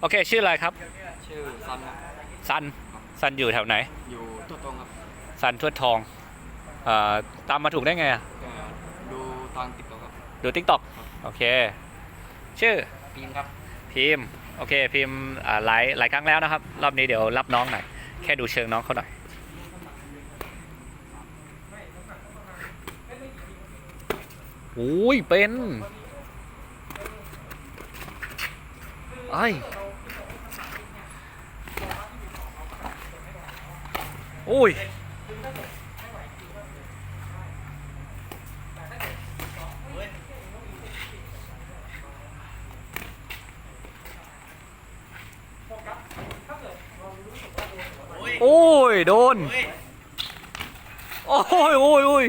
โอเค ชื่ออะไรครับ ชื่อซันครับซันซันอยู่แถวไหน อยู่ตัวตรงครับซันทวดทองเอ่อตามมาถูกได้ไงอะเอ่อดูทางติ๊กต็อกครับ ดูทิกตอกโอเค ชื่อปีนครับ พิมพ์โอเคพิมพ์อ่าหลายหลายครั้งแล้วนะครับ รอบนี้เดี๋ยวรับน้องหน่อย แค่ดูเชิงน้องเขาหน่อย โอ้ยเป็นไอ้ย อ้ยโอ้ย โดน โอ้ยโอ้ยโอ้ย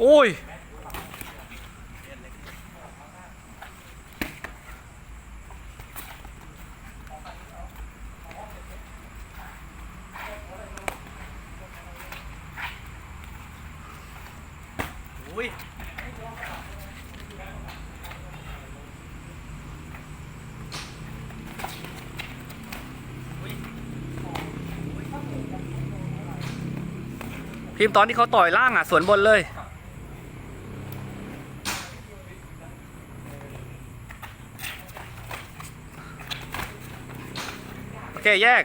โอ้ย อุ้ยพิมพ์ตอนที่เขาต่อยล่างอะ สวนบนเลย โอเคแยก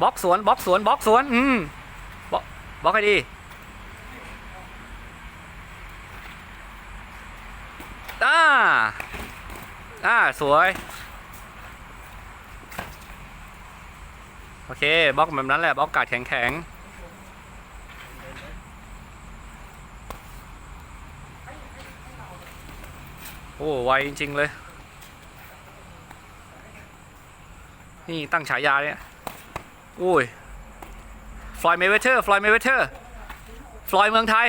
บล็อกสวนบล็อกสวนบล็อกสวน อืมบล็อกบล็อกให้ดีอ่าอ่าสวย โอเคบล็อกแบบนั้นแหละบล็อกกาดแข็งแข็ง อ้ไวจริง ๆ เลย นี่ตั้งฉายาเนี่ยอุ้ยฟลอยเมเวเทอร์ฟลอยเมเวเทอร์ฟลอยเมืองไทย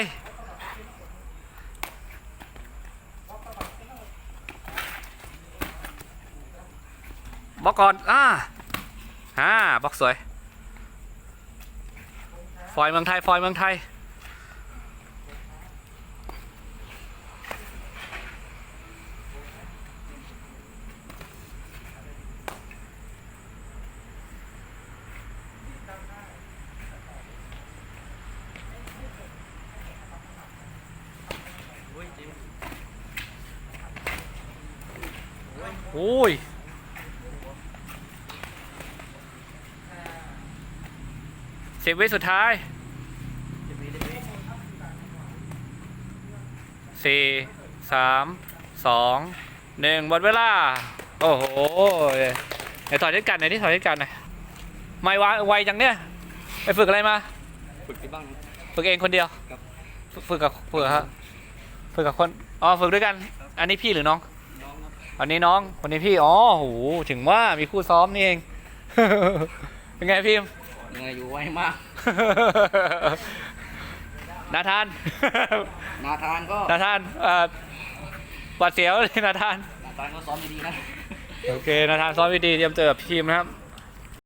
บล็อกก่อนอ่าอ่าบล็อกสวยฟลอยเมืองไทยฟลอยเมืองไทย โอ้ยสิบวิสุดท้ายเจ็บปีเจ็บปีสี่สามสองหนึ่งหมดเวลา โอ้โหไหนถอยด้วยกันหน่อยนี่ถอยด้วยกันหน่อยไม่วาไวจังเนี่ยไปฝึกอะไรมาฝึกที่บ้านครับฝึกเองคนเดียวครับฝึกฝึกกับฝึกกับฮะฝึกกับคนอ๋อฝึกด้วยกัน อันนี้พี่หรือน้องน้ องครับอันนี้น้องคนนี้พี่ อ๋อโหถึงว่ามีคู่ซ้อมนี่เอง เป็นไงพิมพ์ยังไงอยู่ไวมาก นาธาน นาธานก็ นาธานเอ่อหวัดเสียวเลยนาธาน นาธานก็ซ้อมดีๆนะ โอเค นาธานซ้อมดีๆเตรียมเจอกับทีมนะครับ